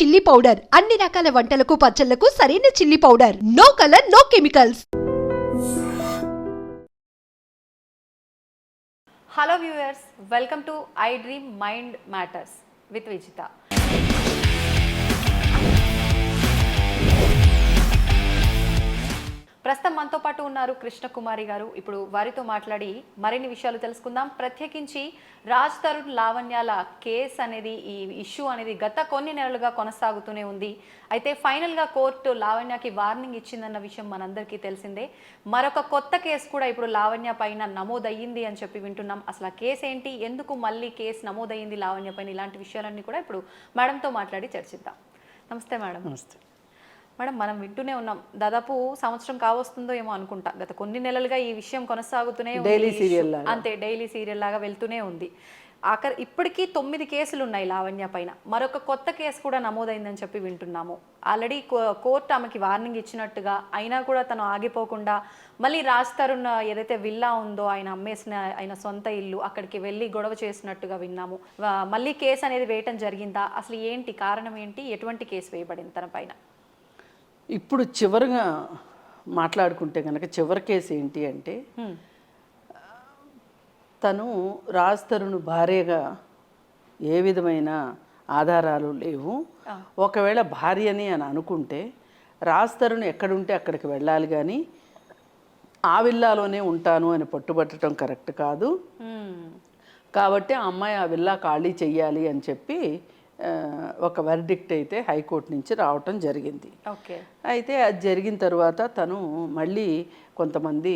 Chilli powder అన్ని రకాల వంటలకు పచ్చళ్ళకు సరైన chilli powder no colour no chemicals hello viewers welcome to I dream mind matters with Vijitha ప్రస్తుతం మనతో పాటు ఉన్నారు కృష్ణకుమారి గారు. ఇప్పుడు వారితో మాట్లాడి మరిన్ని విషయాలు తెలుసుకుందాం. ప్రత్యేకించి రాజ్ తరుణ్ లావణ్యాల కేస్ అనేది ఈ ఇష్యూ అనేది గత కొన్ని నెలలుగా కొనసాగుతూనే ఉంది. అయితే ఫైనల్గా కోర్టు లావణ్యకి వార్నింగ్ ఇచ్చిందన్న విషయం మనందరికీ తెలిసిందే. మరొక కొత్త కేసు కూడా ఇప్పుడు లావణ్య పైన నమోదయ్యింది అని చెప్పి వింటున్నాం. అసలు ఆ కేసు ఏంటి? ఎందుకు మళ్ళీ కేసు నమోదయ్యింది లావణ్య పైన? ఇలాంటి విషయాలన్నీ కూడా ఇప్పుడు మేడంతో మాట్లాడి చర్చిద్దాం. నమస్తే మేడం. నమస్తే. మేడం మనం వింటూనే ఉన్నాం. దాదాపు సంవత్సరం కావస్తుందో ఏమో అనుకుంటా. గత కొన్ని నెలలుగా ఈ విషయం కొనసాగుతూనే issue. లాగా. అంతే డైలీ సీరియల్ లాగా వెళ్తూనే ఉంది. ఆఖరి ఇప్పటికీ తొమ్మిది కేసులు ఉన్నాయి లావణ్య పైన. మరొక కొత్త కేసు కూడా నమోదైందని చెప్పి వింటున్నాము. ఆల్రెడీ కోర్టు ఆమెకి వార్నింగ్ ఇచ్చినట్టుగా అయినా కూడా తను ఆగిపోకుండా మళ్ళీ రాజ్ తరుణ్ ఏదైతే విల్లా ఉందో ఆయన అమ్మేసిన ఆయన సొంత ఇల్లు అక్కడికి వెళ్ళి గొడవ చేసినట్టుగా విన్నాము. మళ్ళీ కేసు అనేది వేయటం జరిగిందా? అసలు ఏంటి కారణం ఏంటి? ఎటువంటి కేసు వేయబడింది తన పైన? ఇప్పుడు చివరిగా మాట్లాడుకుంటే కనుక చివరి కేసు ఏంటి అంటే. తను రాజ్ తరుణ్ భార్యగా ఏ విధమైన ఆధారాలు లేవు ఒకవేళ భార్యని అని అనుకుంటే రాజ్ తరుణ్ ఎక్కడుంటే అక్కడికి వెళ్ళాలి కానీ ఆ విల్లాలోనే ఉంటాను అని పట్టుబట్టడం కరెక్ట్ కాదు. కాబట్టి ఆ అమ్మాయి ఆ విల్లా ఖాళీ చెయ్యాలి అని చెప్పి ఒక వర్డిక్ట్ అయితే హైకోర్టు నుంచి రావటం జరిగింది. ఓకే. అయితే అది జరిగిన తర్వాత తను మళ్ళీ కొంతమంది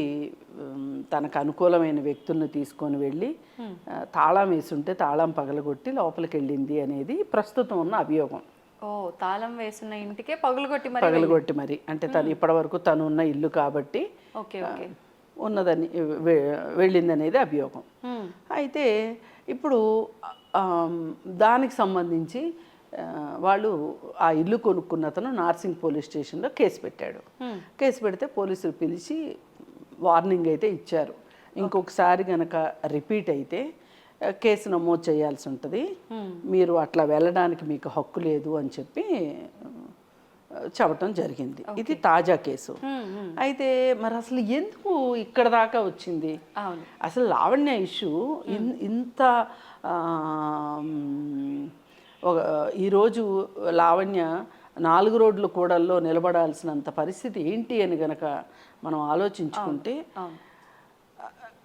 తనకు అనుకూలమైన వ్యక్తులను తీసుకొని వెళ్ళి తాళం వేసుంటే తాళం పగలగొట్టి లోపలికి వెళ్ళింది అనేది ప్రస్తుతం ఉన్న అభియోగం. ఓ తాళం వేసున్న ఇంటికే పగులు కొట్టి మరి పగలగొట్టి మరి. అంటే తను ఇప్పటివరకు తను ఉన్న ఇల్లు కాబట్టి ఓకే ఓకే. ఉన్నదని వె- వెళ్ళిందనేది అభియోగం. అయితే ఇప్పుడు దానికి సంబంధించి వాళ్ళు ఆ ఇల్లు కొనుక్కున్న అతను నార్సింగ్ పోలీస్ స్టేషన్లో కేసు పెట్టాడు. కేసు పెడితే పోలీసులు పిలిచి వార్నింగ్ అయితే ఇచ్చారు. ఇంకొకసారి గనక రిపీట్ అయితే కేసు నమోదు చేయాల్సి ఉంటుంది. మీరు అట్లా వెళ్ళడానికి మీకు హక్కు లేదు అని చెప్పి ఆ, చెప్పటం జరిగింది ఇది తాజా కేసు. అయితే మరి అసలు ఎందుకు ఇక్కడ దాకా వచ్చింది? అసలు లావణ్య ఇష్యూ ఇంత ఒక ఈరోజు లావణ్య నాలుగు రోడ్ల కూడల్లో నిలబడాల్సినంత పరిస్థితి ఏంటి అని గనక మనం ఆలోచించుకుంటే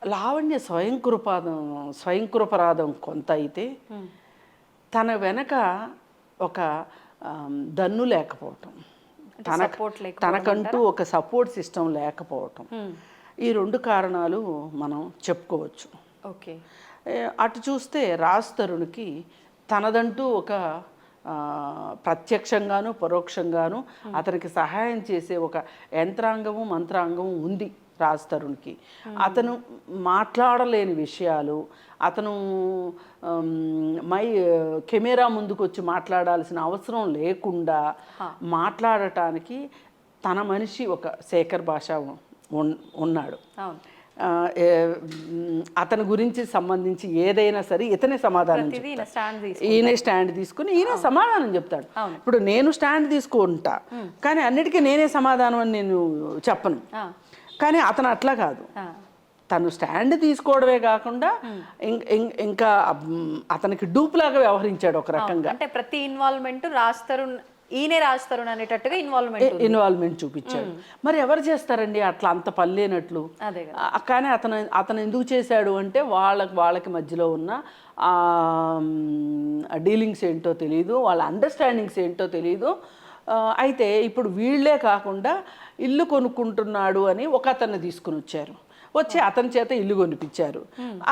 లావణ్య స్వయంకృపాదం స్వయంకృపరాధం కొంత అయితే తన వెనక ఒక దన్ను లేకపోవటం. తన తనకంటూ ఒక సపోర్ట్ సిస్టమ్ లేకపోవటం. హ్మ్. ఈ రెండు కారణాలు మనం చెప్పుకోవచ్చు. ఓకే. అటు చూస్తే రాజ్ తరుణ్కి తనదంటూ ఒక ప్రత్యక్షంగాను పరోక్షంగాను అతనికి సహాయం చేసే ఒక యంత్రాంగము మంత్రాంగము ఉంది. రాజ్ తరుణ్కి అతను మాట్లాడలేని విషయాలు అతను మై కెమెరా ముందుకు వచ్చి మాట్లాడాల్సిన అవసరం లేకుండా మాట్లాడటానికి తన మనిషి ఒక శేఖర్ భాష ఉన్- ఉన్నాడు. అతని గురించి సంబంధించి ఏదైనా సరే ఇతనే సమాధానం. ఈయనే స్టాండ్ తీసుకుని ఈయనే సమాధానం చెప్తాడు. ఇప్పుడు నేను స్టాండ్ తీసుకుంటా. కానీ అన్నిటికీ నేనే సమాధానం అని నేను చెప్పను. కానీ అతను అట్లా కాదు. తను స్టాండ్ తీసుకోవడమే కాకుండా ఇంకా అతనికి డూప్ లాగా వ్యవహరించాడు ఒక రకంగా. అంటే ప్రతి ఇన్వాల్వ్మెంట్ రాజ్ తరుణ్ ఈయనే రాజ్ తరుణ్ అనేటట్టుగా ఇన్వాల్వ్మెంట్ ఇన్వాల్వ్మెంట్ చూపించాడు. మరి ఎవరు చేస్తారండి అట్లా అంత ఆ, కానీ అతను అతను ఎందుకు చేశాడు అంటే వాళ్ళకి వాళ్ళకి మధ్యలో ఉన్న డీలింగ్స్ ఏంటో తెలియదు వాళ్ళ అండర్స్టాండింగ్స్ ఏంటో తెలియదు అయితే ఇప్పుడు వీళ్ళే కాకుండా ఇల్లు కొనుక్కుంటున్నాడు అని ఒక అతన్ని తీసుకుని వచ్చారు. వచ్చి అతని చేత ఇల్లు కొనిపించారు.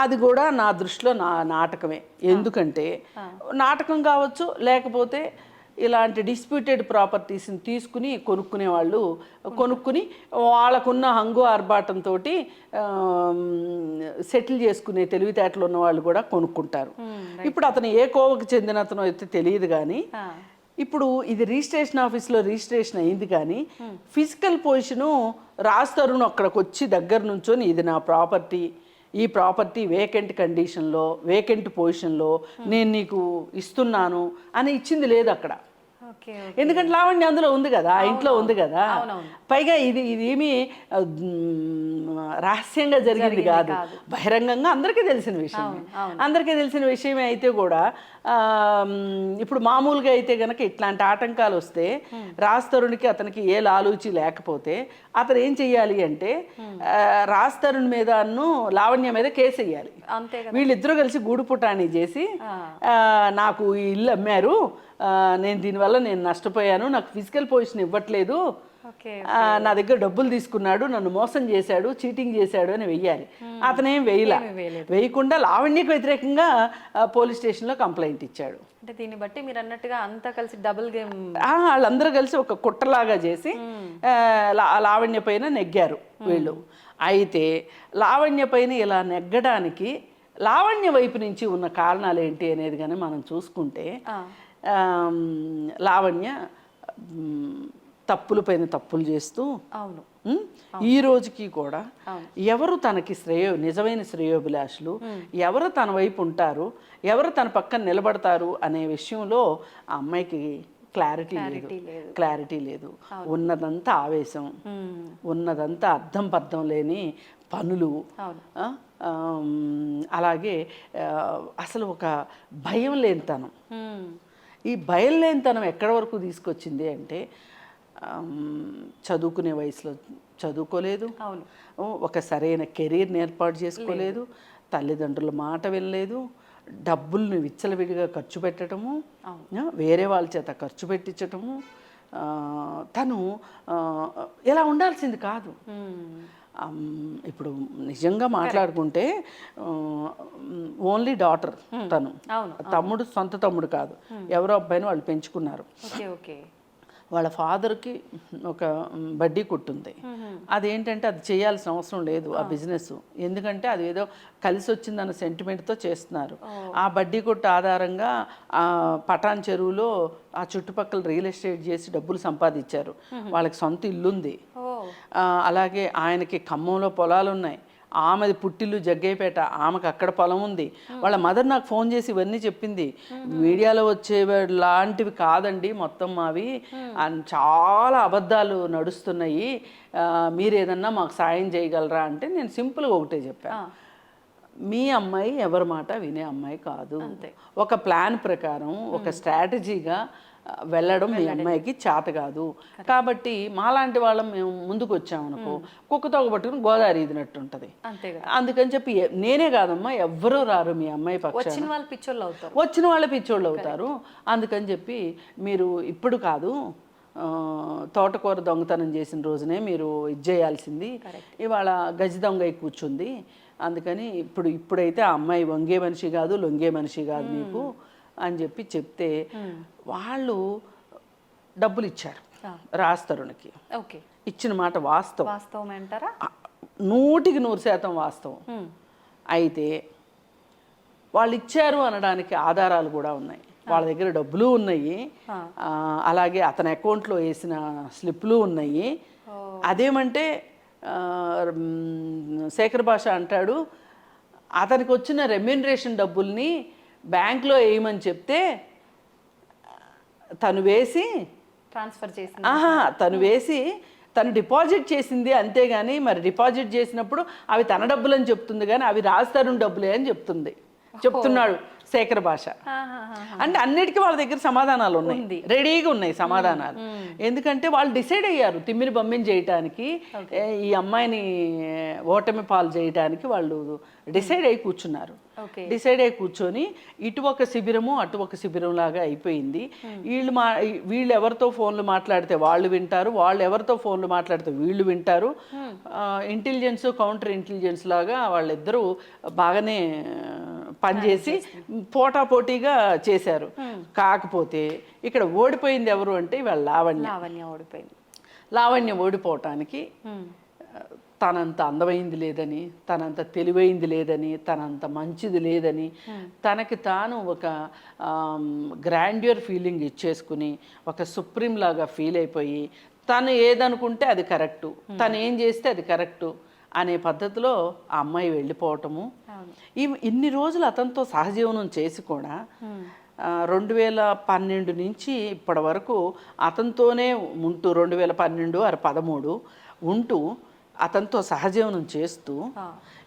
అది కూడా నా దృష్టిలో నా నాటకమే. ఎందుకంటే నాటకం కావచ్చు లేకపోతే ఇలాంటి డిస్ప్యూటెడ్ ప్రాపర్టీస్ని తీసుకుని కొనుక్కునే వాళ్ళు కొనుక్కుని వాళ్ళకున్న హంగు ఆర్భాటంతో సెటిల్ చేసుకునే తెలివితేటలు ఉన్న వాళ్ళు కూడా కొనుక్కుంటారు. ఇప్పుడు అతను ఏ కోవకు చెందిన అతను అయితే తెలియదు కానీ ఇప్పుడు ఇది రిజిస్ట్రేషన్ ఆఫీస్లో రిజిస్ట్రేషన్ అయింది కానీ ఫిజికల్ పొజిషను రాస్తారు అక్కడికి వచ్చి దగ్గర నుంచొని ఇది నా ప్రాపర్టీ ఈ ప్రాపర్టీ వేకెంట్ కండిషన్లో వేకెంట్ పొజిషన్లో నేను నీకు ఇస్తున్నాను అని ఇచ్చింది లేదు అక్కడ. ఎందుకంటే లావణ్య అందులో ఉంది కదా ఆ ఇంట్లో ఉంది కదా. పైగా ఇది ఇది ఏమి ఆ, మ్, రహస్యంగా జరిగింది కాదు. బహిరంగంగా అందరికీ తెలిసిన విషయం అందరికీ తెలిసిన విషయమే అయితే కూడా ఇప్పుడు మామూలుగా అయితే గనక ఇట్లాంటి ఆటంకాలు వస్తే రాస్తరునికి అతనికి ఏ లాలూచి లేకపోతే అతను ఏం చెయ్యాలి అంటే ఆ, రాస్తరుని మీదను లావణ్య మీద కేసు వేయాలి. వీళ్ళిద్దరూ కలిసి గూడు చేసి నాకు ఈ ఇల్లు అమ్మారు నేను దీనివల్ల నేను నష్టపోయాను. నాకు ఫిజికల్ పొజిషన్ ఇవ్వట్లేదు. నా దగ్గర డబ్బులు తీసుకున్నాడు నన్ను మోసం చేశాడు చీటింగ్ చేశాడు అని వెయ్యాలి. అతనేం వేయలా వేయకుండా లావణ్యకు వ్యతిరేకంగా పోలీస్ స్టేషన్లో కంప్లైంట్ ఇచ్చాడు. అంటే దీన్ని బట్టి మీరు అన్నట్టుగా అంతా కలిసి డబుల్ గేమ్ వాళ్ళందరూ కలిసి ఒక కుట్రలాగా చేసి ఆ, లా- లావణ్య పైన నెగ్గారు వీళ్ళు. అయితే లావణ్య పైన ఇలా నెగ్గడానికి లావణ్య వైపు నుంచి ఉన్న కారణాలు ఏంటి అనేది కానీ మనం చూసుకుంటే లావణ్య తప్పుల పైన తప్పులు చేస్తూ అవును. ఈ రోజుకి కూడా ఎవరు తనకి శ్రేయో నిజమైన శ్రేయోభిలాషులు ఎవరు తన వైపు ఉంటారు ఎవరు తన పక్కన నిలబడతారు అనే విషయంలో ఆ అమ్మాయికి క్లారిటీ లేదు. క్లారిటీ లేదు. ఉన్నదంతా ఆవేశం. ఉన్నదంతా అర్థం పర్థం లేని పనులు. అలాగే అసలు ఒక భయం లేనితనం. మ్మ్. ఈ బయలులేనితనం ఎక్కడి వరకు తీసుకొచ్చింది అంటే చదువుకునే వయసులో చదువుకోలేదు. ఒక సరైన కెరీర్ని ఏర్పాటు చేసుకోలేదు. తల్లిదండ్రుల మాట వినలేదు. డబ్బుల్ని విచ్చలవిడిగా ఖర్చు పెట్టడము వేరే వాళ్ళ చేత ఖర్చు పెట్టించటము. తను ఇలా ఉండాల్సింది కాదు. ఇప్పుడు నిజంగా మాట్లాడుకుంటే ఓన్లీ డాటర్ తను. అవును తమ్ముడు సొంత తమ్ముడు కాదు. ఎవరో అబ్బాయిని వాళ్ళు పెంచుకున్నారు. ఓకే. వాళ్ళ ఫాదర్కి ఒక బడ్డీ కొట్టుంది. అదేంటంటే అది చేయాల్సిన అవసరం లేదు ఆ బిజినెస్. ఎందుకంటే అది ఏదో కలిసి వచ్చిందన్న సెంటిమెంట్తో చేస్తున్నారు. ఆ బడ్డీ కొట్టు ఆధారంగా ఆ పటాన్ చెరువులో ఆ చుట్టుపక్కల రియల్ ఎస్టేట్ చేసి డబ్బులు సంపాదించారు. వాళ్ళకి సొంత ఇల్లుంది. అలాగే ఆయనకి ఖమ్మంలో పొలాలు ఉన్నాయి ఆమెది పుట్టిల్లు జగ్గయ్యపేట ఆమెకు అక్కడ పొలం ఉంది. వాళ్ళ మదర్ నాకు ఫోన్ చేసి ఇవన్నీ చెప్పింది. మీడియాలో వచ్చే లాంటివి కాదండి మొత్తం మావి. అన్- చాలా అబద్ధాలు నడుస్తున్నాయి. మీరు ఏదన్నా మాకు సాయం చేయగలరా అంటే నేను సింపుల్గా ఒకటే చెప్పాను మీ అమ్మాయి ఎవరి మాట వినే అమ్మాయి కాదు. ఒక ప్లాన్ ప్రకారం ఒక స్ట్రాటజీగా వెళ్ళడం మీ అమ్మాయికి చేత కాదు. కాబట్టి మాలాంటి వాళ్ళం మేము ముందుకు వచ్చామనుకో కుక్కతో పట్టుకుని గోదావరి ఇదినట్టు ఉంటుంది అందుకని చెప్పి నేనే కాదమ్మా ఎవ్వరూ రారు మీ అమ్మాయి వచ్చిన వాళ్ళు పిచ్చోళ్ళు అవుతారు. వచ్చిన వాళ్ళ పిచ్చోళ్ళు అవుతారు. అందుకని చెప్పి మీరు ఇప్పుడు కాదు తోటకూర దొంగతనం చేసిన రోజునే మీరు ఇది చేయాల్సింది. ఇవాళ గజ దొంగ కూర్చుంది. అందుకని ఇప్పుడు ఇప్పుడైతే ఆ అమ్మాయి వంగే మనిషి కాదు లొంగే మనిషి కాదు మీకు. అని చెప్పి చెప్తే వాళ్ళు డబ్బులు ఇచ్చారు రాస్తరునికి ఓకే. ఇచ్చిన మాట వాస్తవం. వాస్తవం అంటారా? నూటికి నూరు శాతం వాస్తవం. అయితే వాళ్ళు ఇచ్చారు అనడానికి ఆధారాలు కూడా ఉన్నాయి. వాళ్ళ దగ్గర డబ్బులు ఉన్నాయి. అలాగే అతని అకౌంట్లో వేసిన స్లిప్లు ఉన్నాయి. అదేమంటే శేఖర్ భాష అంటాడు అతనికి వచ్చిన రెమ్యూనరేషన్ డబ్బుల్ని బ్యాంక్లో వేయమని చెప్తే తను వేసి ట్రాన్స్ఫర్ చేసిన ఆహా తను వేసి తను డిపాజిట్ చేసింది అంతేగాని మరి డిపాజిట్ చేసినప్పుడు అవి తన డబ్బులని చెప్తుంది కానీ అవి రాజతరుణ్ డబ్బులే అని చెప్తుంది. చెప్తున్నాడు. శేఖర్ భాష. అంటే అన్నిటికీ వాళ్ళ దగ్గర సమాధానాలు ఉన్నాయి. రెడీగా ఉన్నాయి సమాధానాలు. ఎందుకంటే వాళ్ళు డిసైడ్ అయ్యారు తిమ్మిని బమ్మిని చేయటానికి ఈ అమ్మాయిని ఓటమి పాలు చేయటానికి వాళ్ళు డిసైడ్ అయి కూర్చున్నారు. డిసైడ్ అయి కూర్చొని ఇటు ఒక శిబిరము అటు ఒక శిబిరం లాగా అయిపోయింది. వీళ్ళు మా వీళ్ళు ఎవరితో ఫోన్లు మాట్లాడితే వాళ్ళు వింటారు వాళ్ళు ఎవరితో ఫోన్లు మాట్లాడితే వీళ్ళు వింటారు. ఇంటెలిజెన్స్ కౌంటర్ ఇంటెలిజెన్స్ లాగా వాళ్ళిద్దరూ బాగానే పనిచేసి పోటాపోటీగా చేశారు. కాకపోతే ఇక్కడ ఓడిపోయింది ఎవరు అంటే వాళ్ళ లావణ్య. లావణ్య ఓడిపోయింది. లావణ్య ఓడిపోవటానికి తనంత అందమైంది లేదని తనంత తెలివైంది లేదని తనంత మంచిది లేదని తనకి తాను ఒక గ్రాండ్యూర్ ఫీలింగ్ ఇచ్చేసుకుని ఒక సుప్రీం లాగా ఫీల్ అయిపోయి తను ఏదనుకుంటే అది కరెక్టు. తను ఏం చేస్తే అది కరెక్టు. అనే పద్ధతిలో ఆ అమ్మాయి వెళ్ళిపోవటము. ఈ ఇన్ని రోజులు అతనితో సహజీవనం చేసి కూడా రెండు వేల పన్నెండు నుంచి ఇప్పటి వరకు అతనితోనే ఉంటూ రెండు వేల పన్నెండు అర పదమూడు ఉంటూ అతనితో సహజీవనం చేస్తూ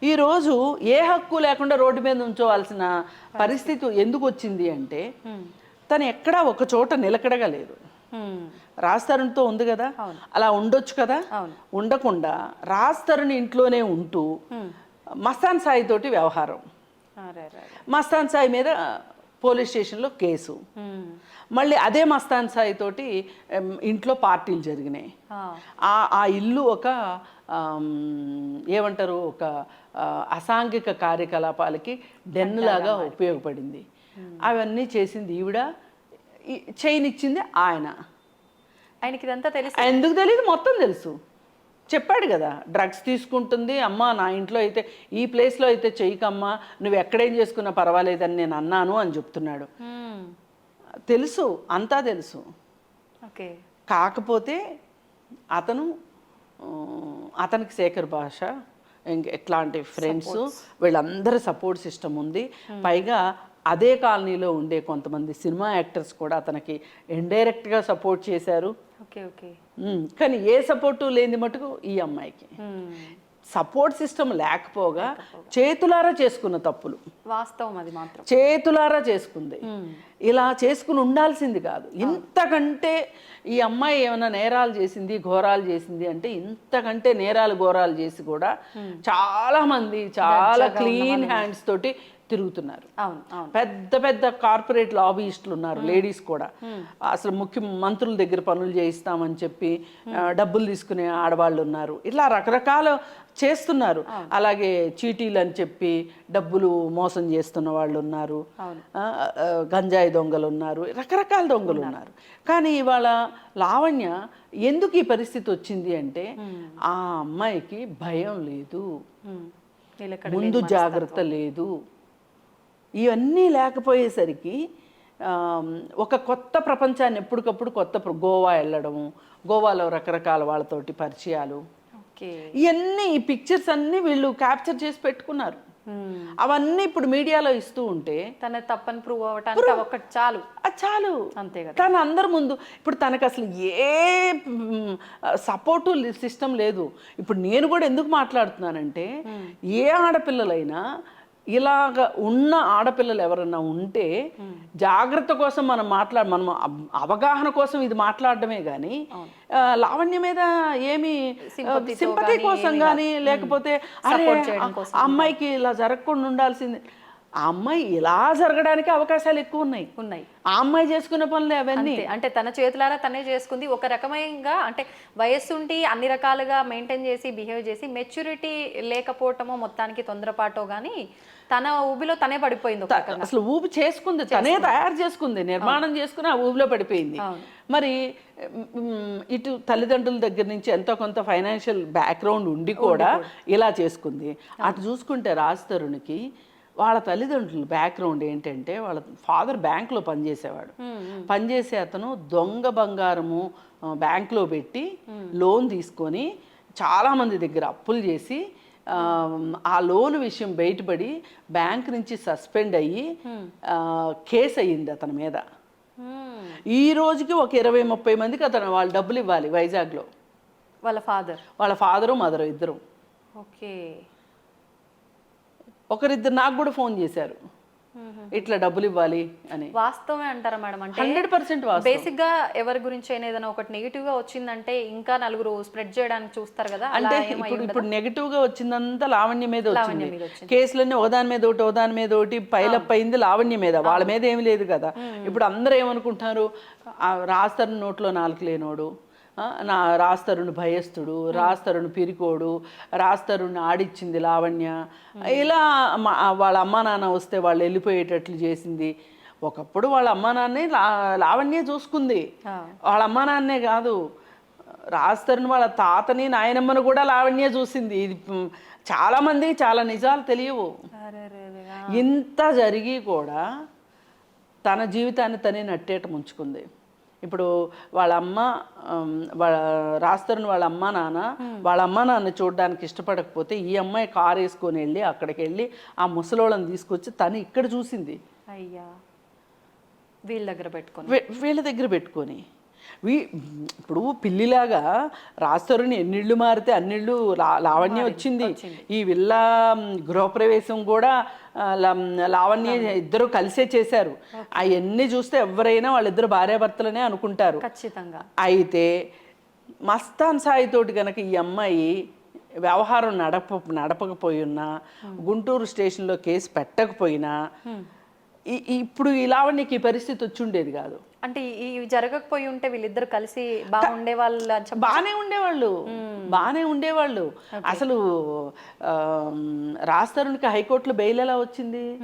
ఈరోజు ఏ హక్కు లేకుండా రోడ్డు మీద ఉంచోవాల్సిన పరిస్థితి ఎందుకు వచ్చింది అంటే తను ఎక్కడా ఒక చోట నిలకడగలేదు. హ్మ్. రాస్తరుణ్తో ఉంది కదా? అలా ఉండొచ్చు కదా. ఉండకుండా రాస్తరుని ఇంట్లోనే ఉంటూ మస్తాన్ సాయి తోటి వ్యవహారం. మస్తాన్ సాయి మీద పోలీస్ స్టేషన్లో కేసు. మళ్ళీ అదే మస్తాన్ సాయి తోటి ఇంట్లో పార్టీలు జరిగినాయి. ఆ. ఇల్లు ఒక ఏమంటారు ఒక అసాంఘిక కార్యకలాపాలకి డెన్నులాగా ఉపయోగపడింది. అవన్నీ చేసింది ఈవిడ చేయనిచ్చింది ఆయన. ఆయనకి ఇదంతా తెలుసు. ఎందుకు తెలియదు మొత్తం తెలుసు. చెప్పాడు కదా డ్రగ్స్ తీసుకుంటుంది అమ్మ నా ఇంట్లో అయితే ఈ ప్లేస్లో అయితే చెయ్యకమ్మా నువ్వు ఎక్కడేం చేసుకున్నా పర్వాలేదని నేను అన్నాను అని చెప్తున్నాడు. తెలుసు అంతా తెలుసు. ఓకే. కాకపోతే అతను అతనికి శేఖర్ భాష ఇంక ఎట్లాంటి ఫ్రెండ్స్ వీళ్ళందరి సపోర్ట్ సిస్టమ్ ఉంది. పైగా అదే కాలనీలో ఉండే కొంతమంది సినిమా యాక్టర్స్ కూడా అతనికి ఇండైరెక్ట్గా సపోర్ట్ చేశారు. కానీ ఏ సపోర్టు లేని మటుకు ఈ అమ్మాయికి. సపోర్ట్ సిస్టమ్ లేకపోగా చేతులారా చేసుకున్న తప్పులు. వాస్తవం అది మాత్రం. చేతులారా చేసుకుంది. ఇలా చేసుకుని ఉండాల్సింది కాదు. ఇంతకంటే ఈ అమ్మాయి ఏమైనా నేరాలు చేసింది ఘోరాలు చేసింది అంటే ఇంతకంటే నేరాలు ఘోరాలు చేసి కూడా చాలా మంది చాలా క్లీన్ హ్యాండ్స్ తోటి తిరుగుతున్నారు. పెద్ద పెద్ద కార్పొరేట్ లాబీయిస్టులు ఉన్నారు లేడీస్ కూడా. అసలు ముఖ్య మంత్రుల దగ్గర పనులు చేయిస్తామని చెప్పి డబ్బులు తీసుకునే ఆడవాళ్ళు ఉన్నారు. ఇట్లా రకరకాల చేస్తున్నారు. అలాగే చీటీలు అని చెప్పి డబ్బులు మోసం చేస్తున్న వాళ్ళు ఉన్నారు. గంజాయి దొంగలు ఉన్నారు. రకరకాల దొంగలు ఉన్నారు. కానీ ఇవాళ లావణ్య ఎందుకు ఈ పరిస్థితి వచ్చింది అంటే ఆ అమ్మాయికి భయం లేదు. ముందు జాగ్రత్త లేదు. ఇవన్నీ లేకపోయేసరికి ఒక కొత్త ప్రపంచాన్ని ఎప్పటికప్పుడు కొత్త గోవా వెళ్ళడము గోవాలో రకరకాల వాళ్ళతోటి పరిచయాలు. ఓకే. ఇవన్నీ ఈ పిక్చర్స్ అన్నీ వీళ్ళు క్యాప్చర్ చేసి పెట్టుకున్నారు. అవన్నీ ఇప్పుడు మీడియాలో ఇస్తూ ఉంటే తన తప్పని ప్రూవ్ అవ్వటానికి అవి ఒక్కటి చాలు. అది చాలు. అంతే కదా. తను అందరి ముందు ఇప్పుడు తనకు అసలు ఏ సపోర్టు సిస్టమ్ లేదు. ఇప్పుడు నేను కూడా ఎందుకు మాట్లాడుతున్నానంటే ఏ ఆడపిల్లలైనా ఇలాగ ఉన్న ఆడపిల్లలు ఎవరన్నా ఉంటే జాగ్రత్త కోసం మనం మాట్లాడ మనం అవగాహన కోసం ఇది మాట్లాడడమే కానీ లావణ్య మీద ఏమి సింపతి కోసం కానీ లేకపోతే అరే, అమ్మాయికి ఇలా జరగకుండా ఉండాల్సింది. ఆ అమ్మాయి ఇలా జరగడానికి అవకాశాలు ఎక్కువ ఉన్నాయి. ఉన్నాయి. ఆ అమ్మాయి చేసుకునే పనులు అవన్నీ. అంటే తన చేతులారా తనే చేసుకుంది. ఒక రకమైనగా అంటే వయస్సు ఉండి అన్ని రకాలుగా మెయింటైన్ చేసి బిహేవ్ చేసి మెచ్యూరిటీ లేకపోవటమో మొత్తానికి తొందరపాటో కానీ తన ఊబిలో తనే పడిపోయింది అసలు ఊబి చేసుకుంది తనే తయారు చేసుకుంది నిర్మాణం చేసుకుని ఆ ఊబిలో పడిపోయింది. మరి ఇటు తల్లిదండ్రుల దగ్గర నుంచి ఎంతో కొంత ఫైనాన్షియల్ బ్యాక్గ్రౌండ్ ఉండి కూడా ఇలా చేసుకుంది. అటు చూసుకుంటే రాజ్ తరుణ్కి వాళ్ళ తల్లిదండ్రుల బ్యాక్గ్రౌండ్ ఏంటంటే వాళ్ళ ఫాదర్ బ్యాంక్లో పనిచేసేవాడు. పనిచేసే అతను దొంగ బంగారము బ్యాంక్లో పెట్టి లోన్ తీసుకొని చాలామంది దగ్గర అప్పులు చేసి ఆ, లోన్ విషయం బయటపడి బ్యాంక్ నుంచి సస్పెండ్ అయ్యి కేసు అయ్యింది అతని మీద. ఈ రోజుకి ఒక ఇరవై ముప్పై మందికి అతను వాళ్ళు డబ్బులు ఇవ్వాలి వైజాగ్లో. వాళ్ళ ఫాదర్. వాళ్ళ ఫాదరు మదరు ఇద్దరు. ఓకే. ఒకరిద్దరు నాకు కూడా ఫోన్ చేశారు. ఇట్లా డబ్బులు ఇవ్వాలి అని. వాస్తవమే అంటారా మేడం? అంటే హండ్రెడ్ పర్సెంట్ బేసిక్గా ఎవరి గురించి అయినా ఏదైనా ఒకటి నెగిటివ్గా వచ్చిందంటే ఇంకా నలుగురు స్ప్రెడ్ చేయడానికి చూస్తారు కదా అంటే ఇప్పుడు? ఇప్పుడు నెగిటివ్గా వచ్చిందంతా లావణ్య మీద వచ్చింది. కేసులన్నీ ఒకదాని మీద ఒకటి ఒకదాని మీద ఒకటి పైలప్ అయింది లావణ్య మీద. వాళ్ళ మీద ఏమి లేదు కదా. ఇప్పుడు అందరూ ఏమనుకుంటున్నారు? రాస్తారు నోట్లో నాలుగు లేనోడు నా రాస్తరుని భయస్థుడు రాస్తరుని పిరికోడు రాస్తరుని ఆడిచ్చింది లావణ్య. ఇలా వాళ్ళ అమ్మా నాన్న వస్తే వాళ్ళు వెళ్ళిపోయేటట్లు చేసింది. ఒకప్పుడు వాళ్ళ అమ్మా నాన్నే లావణ్యే చూసుకుంది. వాళ్ళ అమ్మా నాన్నే కాదు. రాస్తరుని వాళ్ళ తాతని నాయనమ్మను కూడా లావణ్య చూసింది. ఇది మ్, చాలా నిజాలు తెలియవు. ఇంత జరిగి కూడా తన జీవితాన్ని తనే నట్టేట ముంచుకుంది. ఇప్పుడు వాళ్ళ అమ్మ వాళ్ళ రాస్తరుని వాళ్ళ అమ్మ నాన్న వాళ్ళ అమ్మ నాన్న చూడడానికి ఇష్టపడకపోతే ఈ అమ్మాయి కారు వేసుకొని వెళ్ళి అక్కడికి వెళ్ళి ఆ ముసలోళ్ళని తీసుకొచ్చి తను ఇక్కడ చూసింది. అయ్యా. వీళ్ళ దగ్గర పెట్టుకొని. వీళ్ళ దగ్గర పెట్టుకొని. వీ ఇప్పుడు పిల్లిలాగా రాస్తరుని ఎన్నిళ్ళు మారితే అన్నిళ్ళు లా లావణ్య వచ్చింది. ఈ విల్ల గృహప్రవేశం కూడా లావణ్య ఇద్దరు కలిసే చేశారు. అవన్నీ చూస్తే ఎవరైనా వాళ్ళిద్దరు భార్యాభర్తలనే అనుకుంటారు. ఖచ్చితంగా. అయితే మస్తాన్ సాయితోటి కనుక ఈ అమ్మాయి వ్యవహారం నడప నడపకపోయి ఉన్నా గుంటూరు స్టేషన్లో కేసు పెట్టకపోయినా ఇప్పుడు ఈ లావణ్యకి ఈ పరిస్థితి వచ్చి ఉండేది కాదు. అంటే ఇవి జరగకపోయి ఉంటే వీళ్ళిద్దరు కలిసి బాగుండే వాళ్ళు అని చెప్ప- బాగానే ఉండేవాళ్ళు. బాగానే ఉండేవాళ్ళు. అసలు రాస్తరునికి హైకోర్టులో బెయిల్ ఎలా వచ్చింది.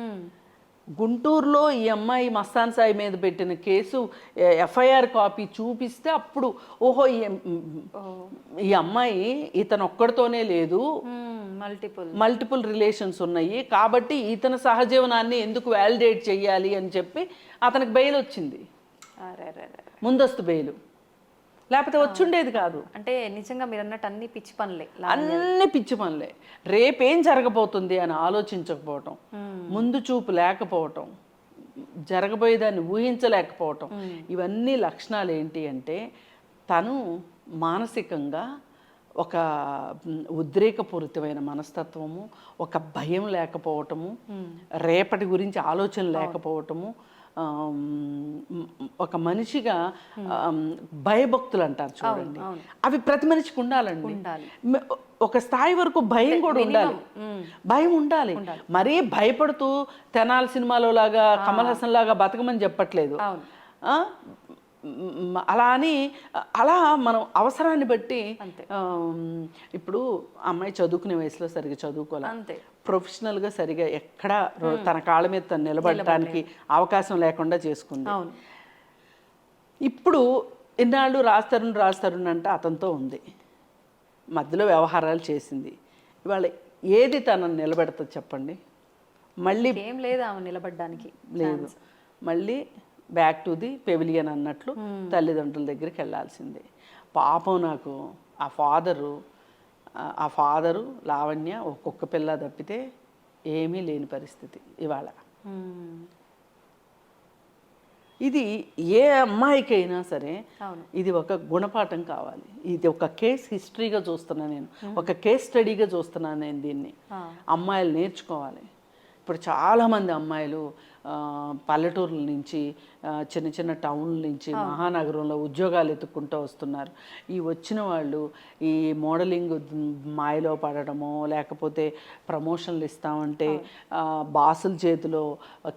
గుంటూరులో ఈ అమ్మాయి మస్తాన్ సాయి మీద పెట్టిన కేసు ఎఫ్ఐఆర్ కాపీ చూపిస్తే అప్పుడు ఓహో ఈ అమ్మాయి ఇతను ఒక్కడితోనే లేదు. మల్టిపుల్ మల్టిపుల్ రిలేషన్స్ ఉన్నాయి. కాబట్టి ఇతని సహజీవనాన్ని ఎందుకు వ్యాలిడేట్ చెయ్యాలి అని చెప్పి అతనికి బెయిల్ వచ్చింది. ముందస్తు బెయిల్. లేకపోతే వచ్చుండేది కాదు. అంటే నిజంగా మీరు అన్నట్టు అన్ని పిచ్చి పనులే. అన్ని పిచ్చి పనులే. రేపేం జరగబోతుంది అని ఆలోచించకపోవటం. ముందు చూపు లేకపోవటం. జరగబోయేదాన్ని ఊహించలేకపోవటం. ఇవన్నీ లక్షణాలు ఏంటి అంటే తను మానసికంగా ఒక ఉద్రేకపూరితమైన మనస్తత్వము ఒక భయం లేకపోవటము రేపటి గురించి ఆలోచన లేకపోవటము ఒక మనిషిగా భయభక్తులు అంటారు చూడండి. అవి ప్రతి మనిషికి ఉండాలండి. ఒక స్థాయి వరకు భయం కూడా ఉండాలి. భయం ఉండాలి. మరీ భయపడుతూ తెనాలి సినిమాలో లాగా కమల్ హాసన్ లాగా బతకమని చెప్పట్లేదు. అలా అని అలా మనం అవసరాన్ని బట్టి ఇప్పుడు అమ్మాయి చదువుకునే వయసులో సరిగా చదువుకోవాలి అంతే. ప్రొఫెషనల్గా సరిగా ఎక్కడ తన కాళ్ళ మీద తను నిలబడటానికి అవకాశం లేకుండా చేసుకుంది. ఇప్పుడు ఇన్నాళ్ళు రాస్తారుని రాస్తారుని అంటే అతనితో ఉంది. మధ్యలో వ్యవహారాలు చేసింది. ఇవాళ ఏది తనని నిలబెడుతుంది చెప్పండి? మళ్ళీ ఏం లేదు ఆమె నిలబడడానికి లేదు. మళ్ళీ బ్యాక్ టు ది పెవిలియన్ అన్నట్లు తల్లిదండ్రుల దగ్గరికి వెళ్ళాల్సిందే. పాపం నాకు ఆ ఫాదరు ఆ ఫాదరు లావణ్య ఒక్కొక్క పిల్ల తప్పితే ఏమీ లేని పరిస్థితి ఇవాళ. ఇది ఏ అమ్మాయికైనా సరే. ఇది ఒక గుణపాఠం కావాలి ఇది ఒక కేస్ హిస్టరీగా చూస్తున్నా నేను ఒక కేస్ స్టడీగా చూస్తున్నాను నేను దీన్ని. అమ్మాయిలు నేర్చుకోవాలి ఇప్పుడు చాలామంది అమ్మాయిలు పల్లెటూర్ల నుంచి చిన్న చిన్న టౌన్ల నుంచి మహానగరంలో ఉద్యోగాలు ఎత్తుక్కుంటూ వస్తున్నారు. ఈ వచ్చిన వాళ్ళు ఈ మోడలింగ్ మాయలో పడడమో లేకపోతే ప్రమోషన్లు ఇస్తామంటే బాసుల చేతిలో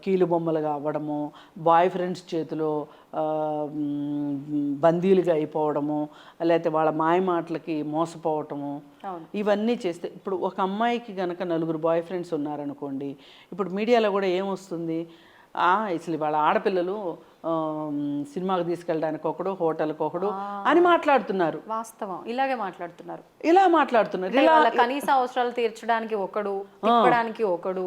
కీలు బొమ్మలుగా అవ్వడము బాయ్ ఫ్రెండ్స్ చేతిలో బందీలుగా అయిపోవడము లేకపోతే వాళ్ళ మాయ మాటలకి మోసపోవటము. ఇవన్నీ చేస్తే ఇప్పుడు ఒక అమ్మాయికి గనక నలుగురు బాయ్ ఫ్రెండ్స్ ఉన్నారనుకోండి ఇప్పుడు మీడియాలో కూడా ఏమొస్తుంది? అసలు వాళ్ళ ఆడపిల్లలు సినిమాకి తీసుకెళ్ళడానికి ఒకడు హోటల్కి ఒకడు అని మాట్లాడుతున్నారు. వాస్తవం. ఇలాగే మాట్లాడుతున్నారు. ఇలా మాట్లాడుతున్నారు. ఇలా కనీస అవసరాలు తీర్చడానికి ఒకడు తిప్పడానికి ఒకడు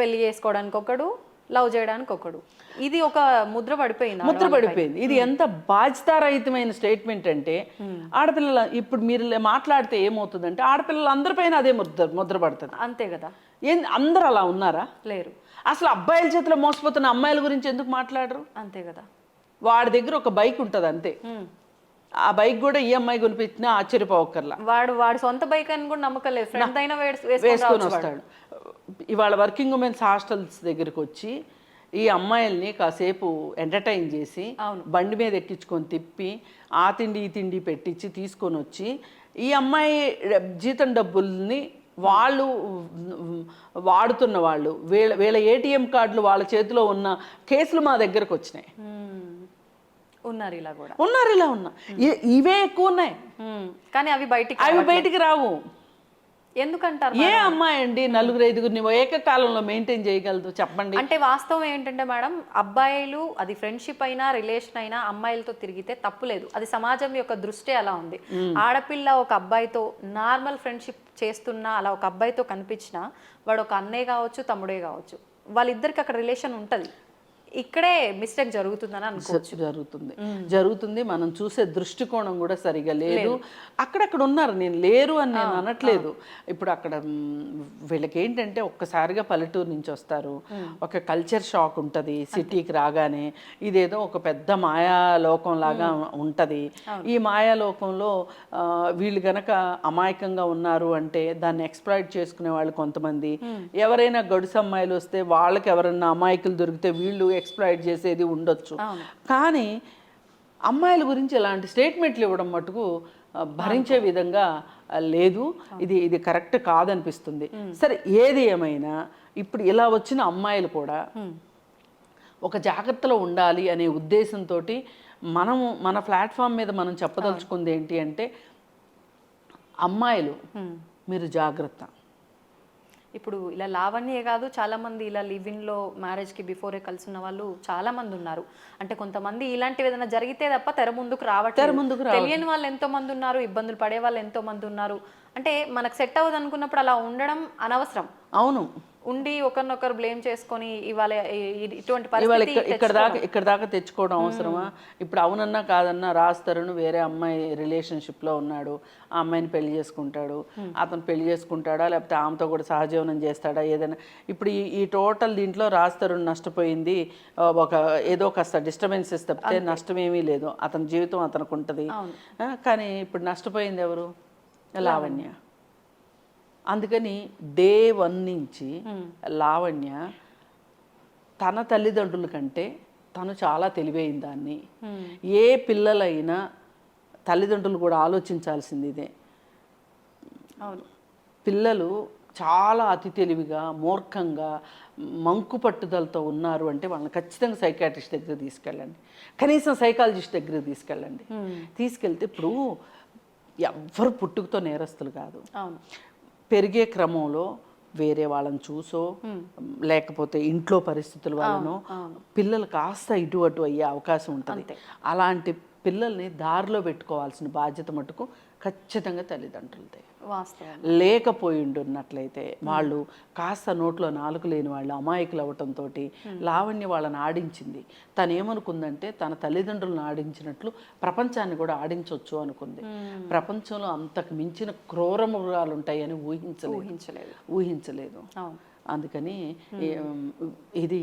పెళ్ళి చేసుకోవడానికి ఒకడు లవ్ చేయడానికి ఒకడు. ఇది ఒక ముద్ర పడిపోయింది ముద్ర పడిపోయింది. ఇది ఎంత బాధ్యతారహితమైన స్టేట్మెంట్ అంటే ఆడపిల్లల ఇప్పుడు మీరు మాట్లాడితే ఏమవుతుందంటే ఆడపిల్లలు అందరిపైన అదే ముద్ర ముద్ర పడుతుంది. అంతే కదా. ఏం అందరు అలా ఉన్నారా? లేరు. అసలు అబ్బాయిల చేతిలో మోసపోతున్న అమ్మాయిల గురించి ఎందుకు మాట్లాడరు? అంతే కదా. వాడి దగ్గర ఒక బైక్ ఉంటుంది అంతే. ఆ బైక్ కూడా ఈ అమ్మాయి కొనిపించినా ఆశ్చర్యపోవక్కర్లా. వాడు వాడి సొంత బైక్ అని కూడా నమ్మకం లేదు ఫ్రెండ్ అయినా వేస్- వేసుకొని. వస్తాడు. ఇవాళ వర్కింగ్ ఉమెన్స్ హాస్టల్స్ దగ్గరికి వచ్చి ఈ అమ్మాయిల్ని కాసేపు ఎంటర్టైన్ చేసి. బండి మీద ఎక్కించుకొని తిప్పి ఆ తిండి ఈ తిండి పెట్టించి తీసుకొని వచ్చి ఈ అమ్మాయి జీతం డబ్బుల్ని వాళ్ళు వాడుతున్న వాళ్ళు వీళ్ళ వీళ్ళ ఏటీఎం కార్డులు వాళ్ళ చేతిలో ఉన్న కేసులు మా దగ్గరకు వచ్చినాయి. ఉన్నారు ఇలా కూడా. ఉన్నారు ఇలా ఉన్నా. ఇవే ఎక్కువ ఉన్నాయి. కానీ అవి బయటికి అవి బయటికి రావు. ఎందుకంటారు ఏ అమ్మాయి అండి నలుగురు ఐదుగురిని ఏకకాలంలో మెయింటైన్ చేయగలదు చెప్పండి? అంటే వాస్తవం ఏంటంటే మేడం అబ్బాయిలు అది ఫ్రెండ్షిప్ అయినా రిలేషన్ అయినా అమ్మాయిలతో తిరిగితే తప్పులేదు అది సమాజం యొక్క దృష్టి అలా ఉంది. ఆడపిల్ల ఒక అబ్బాయితో నార్మల్ ఫ్రెండ్షిప్ చేస్తున్నా అలా ఒక అబ్బాయితో కనిపించినా వాడు ఒక అన్నయ్య కావచ్చు తమ్ముడే కావచ్చు వాళ్ళిద్దరికి అక్కడ రిలేషన్ ఉంటది. ఇక్కడే మిస్టేక్ జరుగుతుందని అనుకోవచ్చు. జరుగుతుంది. జరుగుతుంది. మనం చూసే దృష్టికోణం కూడా సరిగా లేదు. అక్కడక్కడ ఉన్నారు. నేను లేరు అని నేను అనట్లేదు. ఇప్పుడు అక్కడ వీళ్ళకి ఏంటంటే ఒక్కసారిగా పల్లెటూరు నుంచి వస్తారు. ఒక కల్చర్ షాక్ ఉంటుంది సిటీకి రాగానే. ఇదేదో ఒక పెద్ద మాయా లోకం లాగా ఉంటది. ఈ మాయా లోకంలో ఆ, వీళ్ళు గనక అమాయకంగా ఉన్నారు అంటే దాన్ని ఎక్స్ప్లాయిట్ చేసుకునే వాళ్ళు కొంతమంది. ఎవరైనా గడుసు అమ్మాయిలు వస్తే వాళ్ళకి ఎవరైనా అమాయకులు దొరికితే వీళ్ళు ఎక్స్ప్లాయిట్ చేసేది ఉండొచ్చు. కానీ అమ్మాయిల గురించి ఇలాంటి స్టేట్మెంట్లు ఇవ్వడం మటుకు భరించే విధంగా లేదు. ఇది ఇది కరెక్ట్ కాదనిపిస్తుంది. సరే ఏది ఏమైనా ఇప్పుడు ఇలా వచ్చిన అమ్మాయిలు కూడా ఒక జాగ్రత్తలో ఉండాలి అనే ఉద్దేశంతో మనము మన ప్లాట్ఫామ్ మీద మనం చెప్పదలుచుకుంది ఏంటి అంటే అమ్మాయిలు మీరు జాగ్రత్త. ఇప్పుడు ఇలా లావణ్యే కాదు చాలా మంది ఇలా లివ్ ఇన్లో మ్యారేజ్కి బిఫోరే కలిసి ఉన్న వాళ్ళు చాలా మంది ఉన్నారు. అంటే కొంతమంది ఇలాంటివి ఏదైనా జరిగితే తప్ప తెర ముందుకు రావట్లేదు. తెర ముందుకు తెలియని వాళ్ళు ఎంతో మంది ఉన్నారు ఇబ్బందులు పడే వాళ్ళు ఎంతో మంది ఉన్నారు. అంటే మనకు సెట్ అవ్వదు అనుకున్నప్పుడు అలా ఉండడం అనవసరం. అవును. ఉండి ఒకరినొకరు బ్లేమ్ చేసుకొని ఇవాళ ఇటువంటి ఇక్కడ దాకా ఇక్కడ దాకా తెచ్చుకోవడం అవసరమా? ఇప్పుడు అవునన్నా కాదన్నా రాస్తారును వేరే అమ్మాయి రిలేషన్షిప్లో ఉన్నాడు. ఆ అమ్మాయిని పెళ్ళి చేసుకుంటాడు. అతను పెళ్ళి చేసుకుంటాడా? లేకపోతే ఆమెతో కూడా సహజీవనం చేస్తాడా? ఏదైనా ఇప్పుడు ఈ టోటల్ దీంట్లో రాస్తారు నష్టపోయింది. ఒక ఏదో కాస్త డిస్టర్బెన్సెస్ తప్పితే నష్టం ఏమీ లేదు. అతని జీవితం అతనికి ఉంటుంది. కానీ ఇప్పుడు నష్టపోయింది ఎవరు? లావణ్య. అందుకని డే వన్ నుంచి లావణ్య తన తల్లిదండ్రుల కంటే తను చాలా తెలివైన దాన్ని. ఏ పిల్లలైనా తల్లిదండ్రులు కూడా ఆలోచించాల్సింది ఇదే. అవును. పిల్లలు చాలా అతి తెలివిగా మూర్ఖంగా మంకు పట్టుదలతో ఉన్నారు అంటే వాళ్ళని ఖచ్చితంగా సైకాట్రిస్ట్ దగ్గర తీసుకెళ్ళండి. కనీసం సైకాలజిస్ట్ దగ్గర తీసుకెళ్ళండి. తీసుకెళ్తే ఇప్పుడు ఎవ్వరు పుట్టుకతో నేరస్తులు కాదు. పెరిగే క్రమంలో వేరే వాళ్ళని చూసో లేకపోతే ఇంట్లో పరిస్థితుల వలనో పిల్లలు కాస్త ఇటు అటు అయ్యే అవకాశం ఉంటుంది. అలాంటి పిల్లల్ని దారిలో పెట్టుకోవాల్సిన బాధ్యత మటుకు ఖచ్చితంగా తల్లిదండ్రులదే. లేకపోయి ఉన్నట్లయితే వాళ్ళు కాస్త నోట్లో నాలుగు లేని వాళ్ళు అమాయకులు అవ్వటంతో లావణ్య వాళ్ళని ఆడించింది. తను ఏమనుకుందంటే తన తల్లిదండ్రులను ఆడించినట్లు ప్రపంచాన్ని కూడా ఆడించవచ్చు అనుకుంది. ప్రపంచంలో అంతకు మించిన క్రూర మృగాలు ఉంటాయని ఊహించలేదు. ఊహించలేదు. ఊహించలేదు అందుకని ఇది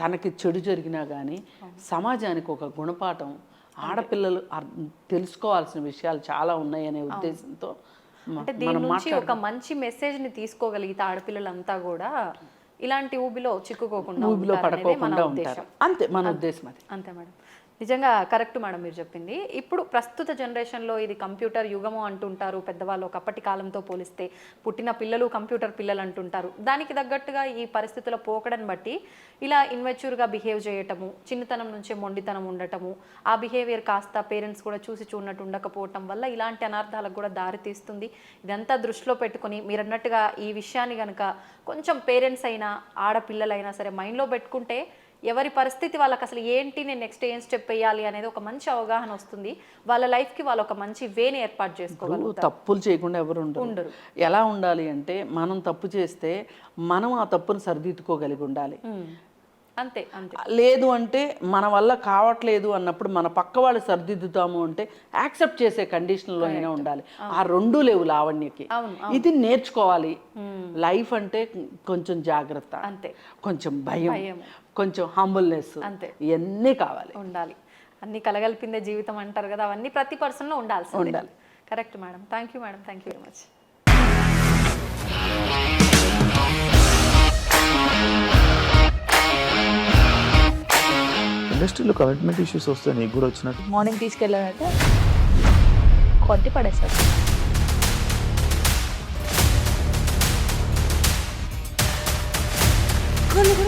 తనకి చెడు జరిగినా కానీ సమాజానికి ఒక గుణపాఠం ఆడపిల్లలు తెలుసుకోవాల్సిన విషయాలు చాలా ఉన్నాయనే ఉద్దేశంతో అంటే దీని నుంచి ఒక మంచి మెసేజ్ని తీసుకోగలిగితే ఆడపిల్లలంతా కూడా ఇలాంటి ఊబిలో చిక్కుకోకుండా ఊబిలో పడకోకుండా ఉంటారు. అంతే మన ఉద్దేశం అది. అంతే మేడం. నిజంగా కరెక్ట్ మేడం మీరు చెప్పింది. ఇప్పుడు ప్రస్తుత జనరేషన్లో ఇది కంప్యూటర్ యుగము అంటుంటారు. పెద్దవాళ్ళు ఒకప్పటి కాలంతో పోలిస్తే పుట్టిన పిల్లలు కంప్యూటర్ పిల్లలు అంటుంటారు. దానికి తగ్గట్టుగా ఈ పరిస్థితుల పోకడని బట్టి ఇలా ఇన్వెచ్యూర్గా బిహేవ్ చేయటము చిన్నతనం నుంచే మొండితనం ఉండటము ఆ బిహేవియర్ కాస్త పేరెంట్స్ కూడా చూసి చూడనట్టు ఉండకపోవటం వల్ల ఇలాంటి అనర్థాలకు కూడా దారి తీస్తుంది. ఇదంతా దృష్టిలో పెట్టుకొని మీరు అన్నట్టుగా ఈ విషయాన్ని కనుక కొంచెం పేరెంట్స్ అయినా ఆడపిల్లలైనా సరే మైండ్లో పెట్టుకుంటే ఎవరి పరిస్థితి వాళ్ళకి అసలు ఏంటి? నేను నెక్స్ట్ ఏం స్టెప్ వేయాలి అనేది ఒక మంచి అవగాహన వస్తుంది. వాళ్ళ లైఫ్కి వాళ్ళు ఒక మంచి వేని ఏర్పాటు చేసుకోగలుగుతారు. తప్పులు చేయకుండా ఎవరు ఉండరు. ఎలా ఉండాలి అంటే మనం తప్పు చేస్తే మనం ఆ తప్పును సరిదిద్దుకోగలిగి ఉండాలి. అంతే అంతే. లేదు అంటే మన వల్ల కావట్లేదు అన్నప్పుడు మన పక్క వాళ్ళు సరిదిద్దుతాము అంటే యాక్సెప్ట్ చేసే కండిషన్లో అయినా ఉండాలి. ఆ రెండు లేవు లావణ్యకి. ఇది నేర్చుకోవాలి. లైఫ్ అంటే కొంచెం జాగ్రత్త. అంతే. కొంచెం భయం. కొంచెం హంబుల్నెస్ అంతే. ఇవన్నీ కావాలి. ఉండాలి. అన్ని కలగలిపిందే జీవితం అంటారు కదా అవన్నీ ప్రతి పర్సన్లో ఉండాల్సి ఉండాలి. Correct madam thank you madam thank you very much ఇండస్ట్రీలో కమిట్మెంట్ ఇష్యూస్ వస్తే నీకు కూడా వచ్చినట్టు? మార్నింగ్ తీసుకెళ్ళాడంటే కొట్టి ఒక్కళ్ళు కూడా